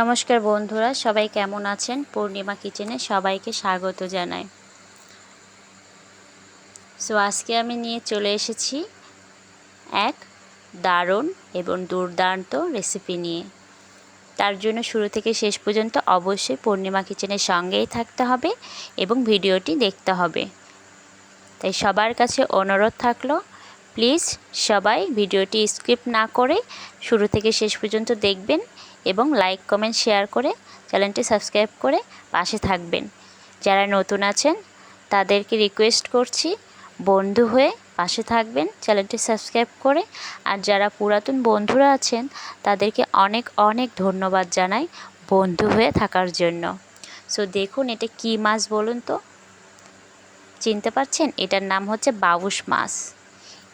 নমস্কার বন্ধুরা, সবাই কেমন আছেন? পূর্ণিমা কিচেনে সবাইকে স্বাগত জানাই। সো আজকে আমি নিয়ে চলে এসেছি এক দারুণ এবং দুর্দান্ত রেসিপি নিয়ে। তার জন্য শুরু থেকে শেষ পর্যন্ত অবশ্যই পূর্ণিমা কিচেনের সঙ্গেই থাকতে হবে এবং ভিডিওটি দেখতে হবে। তাই সবার কাছে অনুরোধ থাকল প্লিজ সবাই ভিডিওটি স্কিপ না করে শুরু থেকে শেষ পর্যন্ত দেখবেন এবং লাইক কমেন্ট শেয়ার করে চ্যানেলটি সাবস্ক্রাইব করে পাশে থাকবেন। যারা নতুন আছেন, তাদেরকে রিকোয়েস্ট করছি বন্ধু হয়ে পাশে থাকবেন চ্যানেলটি সাবস্ক্রাইব করে। আর যারা পুরাতন বন্ধুরা আছেন, তাদেরকে অনেক অনেক ধন্যবাদ জানাই বন্ধু হয়ে থাকার জন্য। সো দেখুন এটা কী মাছ বলুন তো? চিনতে পারছেন? এটার নাম হচ্ছে বাউশ মাছ।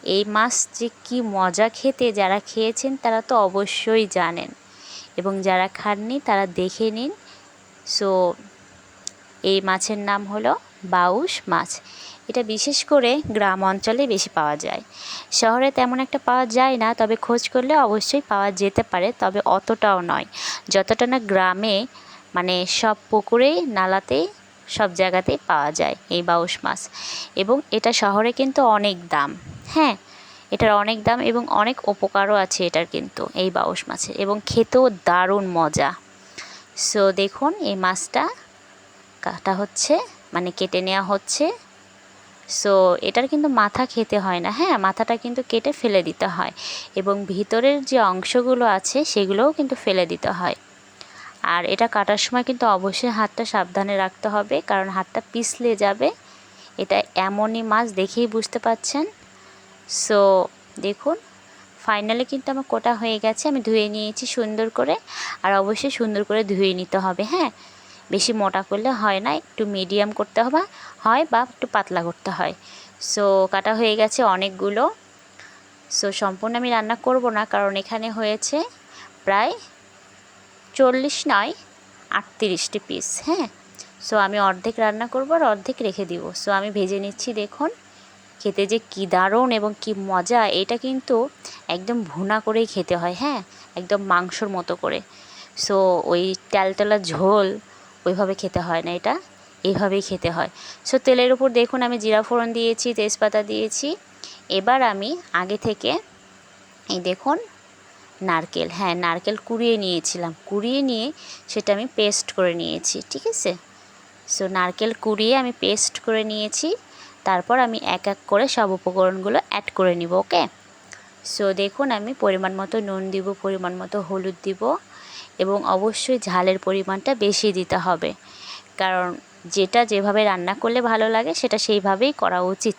এই মাছ যে কী মজা খেতে, যারা খেয়েছেন তারা তো অবশ্যই জানেন। এবং যারা খাননি, তারা দেখে নিন। সো এই মাছের নাম হলো বাউশ মাছ। এটা বিশেষ করে গ্রাম অঞ্চলে বেশি পাওয়া যায়। শহরে তেমন একটা পাওয়া যায় না, তবে খোঁজ করলে অবশ্যই পাওয়া যেতে পারে, তবে অতটাও নয়। যতটা না গ্রামে মানে সব পুকুরেই, নালাতেই, সব জায়গাতেই পাওয়া যায় এই বাউশ মাছ। এবং এটা শহরে কিন্তু অনেক দাম। হ্যাঁ এটার অনেক দাম এবং অনেক উপকারও আছে এটার কিন্তু, এই বাউশ মাছের। এবং খেতেও দারুণ মজা। সো দেখুন, এই মাছটা কাটা হচ্ছে মানে কেটে নেওয়া হচ্ছে। সো এটার কিন্তু মাথা খেতে হয় না হ্যাঁ মাথাটা কিন্তু কেটে ফেলে দিতে হয়। এবং ভিতরের যে অংশগুলো আছে, সেগুলোও কিন্তু ফেলে দিতে হয়। আর এটা কাটার সময় কিন্তু অবশ্যই হাতটা সাবধানে রাখতে হবে, কারণ হাতটা পিছলে যাবে। এটা এমনই মাছ, দেখেই বুঝতে পাচ্ছেন। সো দেখুন ফাইনালি কিন্তু আমার কোটা হয়ে গেছে। আমি ধুয়ে নিয়েছি সুন্দর করে। আর অবশ্যই সুন্দর করে ধুয়ে নিতে হবে হ্যাঁ? বেশি মোটা করলে হয় না, একটু মিডিয়াম করতে হবে। হয় বা একটু পাতলা করতে হয়। সো কাটা হয়ে গেছে অনেকগুলো। সো সম্পূর্ণ আমি রান্না করব না, কারণ এখানে হয়েছে প্রায় চল্লিশ নয়, আটত্রিশটি পিস হ্যাঁ? সো আমি অর্ধেক রান্না করব আর অর্ধেক রেখে দিব। সো আমি ভেজে নিচ্ছি, দেখুন। খেতে যে কী দারুণ এবং কি মজা, এটা কিন্তু একদম ভুনা করেই খেতে হয় হ্যাঁ? একদম মাংসর মতো করে। সো ওই ট্যালটেলা ঝোল ওইভাবে খেতে হয় না এটা এইভাবেই খেতে হয়। সো তেলের উপর দেখুন, আমি জিরা ফোড়ন দিয়েছি, তেজপাতা দিয়েছি। এবার আমি আগে থেকে এই দেখুন, নারকেল হ্যাঁ নারকেল কুড়িয়ে নিয়েছিলাম। কুড়িয়ে নিয়ে সেটা আমি পেস্ট করে নিয়েছি, ঠিক আছে? সো নারকেল কুড়িয়ে আমি পেস্ট করে নিয়েছি। তারপর আমি এক এক করে সব উপকরণগুলো অ্যাড করে নিব ওকে সো দেখুন, আমি পরিমাণ মতো নুন দিব, পরিমাণ মতো হলুদ দিব এবং অবশ্যই ঝালের পরিমাণটা বেশি দিতে হবে। কারণ যেটা যেভাবে রান্না করলে ভালো লাগে, সেটা সেইভাবেই করা উচিত।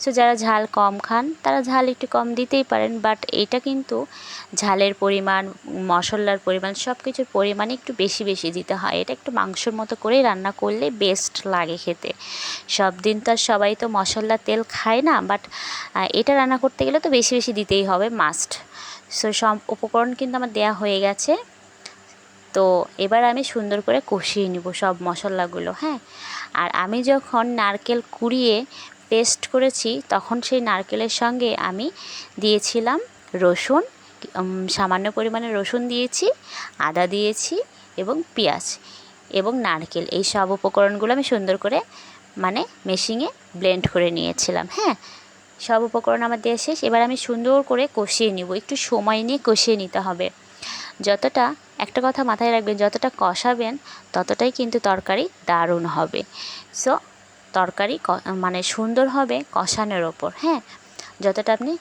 সো যারা ঝাল কম খান, তারা ঝাল একটু কম দিতেই পারেন বাট এটা কিন্তু ঝালের পরিমাণ, মশলার পরিমাণ সব কিছুর পরিমাণ একটু বেশি বেশি দিতে হয়। এটা একটু মাংসর মতো করেই রান্না করলে বেস্ট লাগে খেতে। সব দিন তো আর সবাই তো মশলা তেল খায় না বাট এটা রান্না করতে গেলে তো বেশি বেশি দিতেই হবে মাস্ট সো সব উপকরণ কিন্তু আমার দেয়া হয়ে গেছে। তো এবার আমি সুন্দর করে কষিয়ে নিব সব মশলাগুলো হ্যাঁ? আর আমি যখন নারকেল কুড়িয়ে পেস্ট করেছি, তখন সেই নারকেলের সঙ্গে আমি দিয়েছিলাম রসুন সামান্য পরিমাণে রসুন দিয়েছি, আদা দিয়েছি এবং পেঁয়াজ এবং নারকেল। এই সব উপকরণগুলো আমি সুন্দর করে মানে মেশিংয়ে ব্লেন্ড করে নিয়েছিলাম। হ্যাঁ সব উপকরণ আমার দেওয়া শেষ। এবার আমি সুন্দর করে কষিয়ে নিব। একটু সময় নিয়ে কষিয়ে নিতে হবে। যতটা, একটা কথা মাথায় রাখবেন, যতটা কষাবেন, ততটাই কিন্তু তরকারি দারুণ হবে। সো তরকারি মানে সুন্দর হবে কষানোর ওপর হ্যাঁ? যতটা আপনি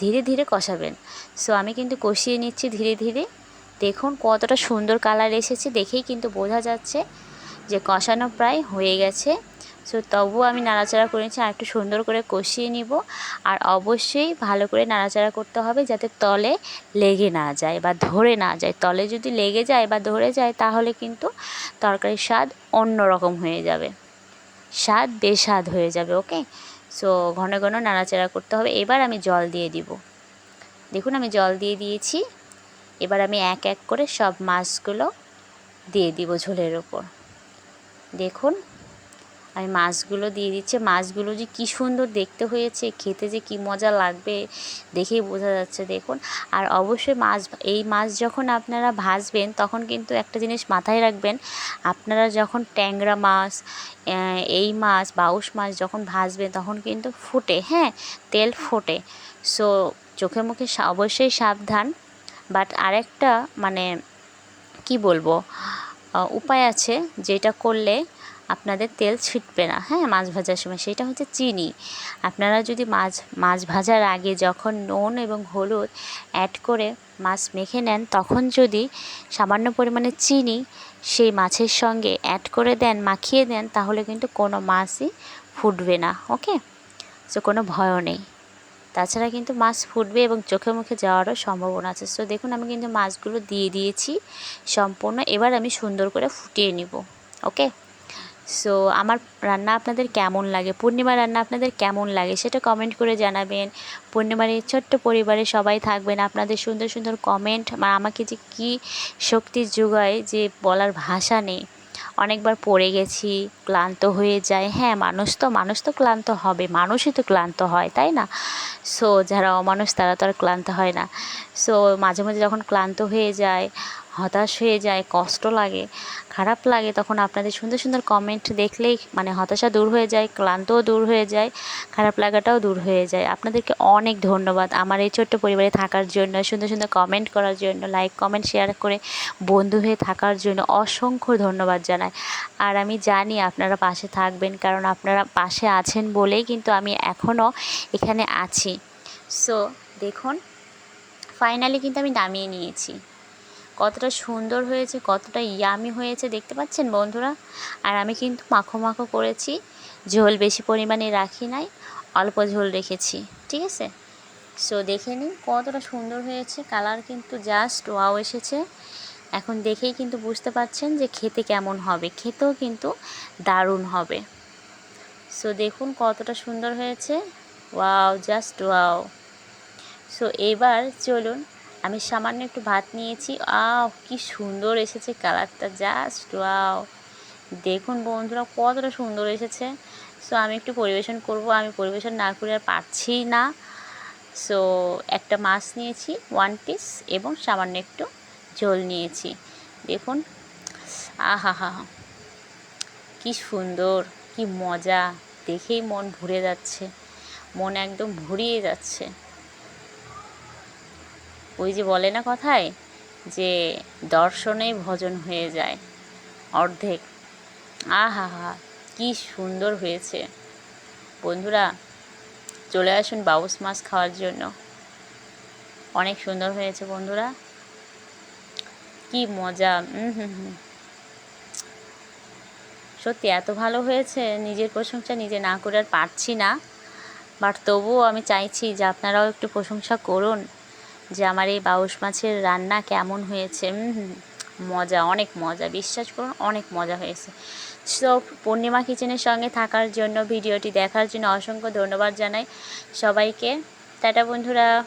ধীরে ধীরে কষাবেন। সো আমি কিন্তু কষিয়ে নিচ্ছি ধীরে ধীরে। দেখুন কতটা সুন্দর কালার এসেছে, দেখেই কিন্তু বোঝা যাচ্ছে যে কষানো প্রায় হয়ে গেছে। সো তবুও আমি নাড়াচাড়া করে নিচ্ছি আর একটু সুন্দর করে কষিয়ে নিব। আর অবশ্যই ভালো করে নাড়াচাড়া করতে হবে যাতে তলে লেগে না যায় বা ধরে না যায়। তলে যদি লেগে যায় বা ধরে যায়, তাহলে কিন্তু তরকারির স্বাদ অন্য রকম হয়ে যাবে। স্বাদ বেস্বাদ হয়ে যাবে ওকে সো ঘন ঘন নাড়াচাড়া করতে হবে। এবার আমি জল দিয়ে দিব। দেখুন, আমি জল দিয়ে দিয়েছি। এবার আমি এক এক করে সব মাছগুলো দিয়ে দিব ঝোলের ওপর। দেখুন আমি মাছগুলো দিয়ে দিচ্ছে। মাছগুলো যে কী সুন্দর দেখতে হয়েছে, খেতে যে কী মজা লাগবে দেখেই বোঝা যাচ্ছে দেখুন। আর অবশ্যই মাছ, এই মাছ যখন আপনারা ভাজবেন তখন কিন্তু একটা জিনিস মাথায় রাখবেন, আপনারা যখন ট্যাংরা মাছ এই মাছ বাউশ মাছ যখন ভাজবেন তখন কিন্তু ফুটে হ্যাঁ তেল ফোটে। সো চোখে মুখে অবশ্যই সাবধান। বাট আরেকটা মানে কি বলব উপায় আছে যেটা করলে আপনাদের তেল ছিটবে না। হ্যাঁ মাছ ভাজার সময়। সেটা হচ্ছে চিনি। আপনারা যদি মাছ মাছ ভাজার আগে যখন নুন এবং হলুদ অ্যাড করে মাছ মেখে নেন, তখন যদি সামান্য পরিমাণে চিনি সেই মাছের সঙ্গে অ্যাড করে দেন, মাখিয়ে দেন, তাহলে কিন্তু কোনো মাছই ফুটবে না। ওকে? সো কোনো ভয়ও নেই। তাছাড়া কিন্তু মাছ ফুটবে এবং চোখে মুখে যাওয়ারও সম্ভাবনা আছে। সো দেখুন, আমি কিন্তু মাছগুলো দিয়ে দিয়েছি সম্পূর্ণ। এবার আমি সুন্দর করে ফুটিয়ে নিব। ওকে? সো আমার রান্না আপনাদের কেমন লাগে? পূর্ণিমা রান্না আপনাদের কেমন লাগে? সেটা কমেন্ট করে জানাবেন। পূর্ণিমার এই ছোট্ট পরিবারে সবাই থাকবেন। আপনাদের সুন্দর সুন্দর কমেন্ট আর আমাকে যে কী শক্তি যোগায় যে বলার ভাষা নেই। অনেকবার পড়ে গেছি, ক্লান্ত হয়ে যায় হ্যাঁ মানুষ তো মানুষ তো ক্লান্ত হবে। মানুষই তো ক্লান্ত হয়, তাই না? সো যারা অমানুষ, তারা তো আর ক্লান্ত হয় না। সো মাঝে মাঝে যখন ক্লান্ত হয়ে যায় হতাশ হয়ে যায়, কষ্ট লাগে, খারাপ লাগে, তখন আপনাদের সুন্দর সুন্দর কমেন্ট দেখলেই মানে হতাশা দূর হয়ে যায়, ক্লান্তও দূর হয়ে যায়, খারাপ লাগাটাও দূর হয়ে যায়। আপনাদেরকে অনেক ধন্যবাদ আমার এই ছোট্ট পরিবারে থাকার জন্য, সুন্দর সুন্দর কমেন্ট করার জন্য লাইক কমেন্ট শেয়ার করে বন্ধু হয়ে থাকার জন্য অসংখ্য ধন্যবাদ জানাই। আর আমি জানি আপনারা পাশে থাকবেন, কারণ আপনারা পাশে আছেন বলেই কিন্তু আমি এখনও এখানে আছি। সো দেখুন ফাইনালি কিন্তু আমি নামিয়ে নিয়েছি। কতটা সুন্দর হয়েছে, কতটা ইয়ামি হয়েছে দেখতে পাচ্ছেন বন্ধুরা? আর আমি কিন্তু মাখো মাখো করেছি, ঝোল বেশি পরিমাণে রাখি নাই, অল্প ঝোল রেখেছি, ঠিক আছে? সো দেখে নিন কতটা সুন্দর হয়েছে কালার কিন্তু জাস্ট ওয়াও এসেছে। এখন দেখেই কিন্তু বুঝতে পারছেন যে খেতে কেমন হবে, খেতেও কিন্তু দারুণ হবে। সো দেখুন কতটা সুন্দর হয়েছে ওয়াও জাস্ট ওয়াও সো এবার চলুন আমি সামান্য একটু ভাত নিয়েছি। আও কি সুন্দর এসেছে কালারটা জাস্ট ওয়াও। দেখুন বন্ধুরা, কতটা সুন্দর এসেছে। সো, আমি একটু পরিবেশন করব। আমি পরিবেশন না করে আর পারছি না। সো, একটা মাছ নিয়েছি ওয়ান পিস এবং সামান্য একটু ঝোল নিয়েছি। দেখুন আহা হা কি সুন্দর, কি মজা। দেখেই মন ভরে যাচ্ছে। মন একদম ভরিয়ে যাচ্ছে। ওই যে বলে না কথায় যে দর্শনেই ভজন হয়ে যায়, অর্ধেক। আহা হা কি সুন্দর হয়েছে। বন্ধুরা, চলে আসুন বাউস মাছ খাওয়ার জন্য। অনেক সুন্দর হয়েছে বন্ধুরা। কি মজা সত্যি এত ভালো হয়েছে, নিজের প্রশংসা নিজে না করে আর পারছি না। বাট তবুও আমি চাইছি যে আপনারাও একটু প্রশংসা করুন। যে আমার এই বাউশ মাছের রান্না কেমন হয়েছে মজা, অনেক মজা, বিশ্বাস করুন, অনেক মজা হয়েছে। সো পূর্ণিমা কিচেনের সঙ্গে থাকার জন্য, ভিডিওটি দেখার জন্য অসংখ্য ধন্যবাদ জানাই সবাইকে। টাটা বন্ধুরা।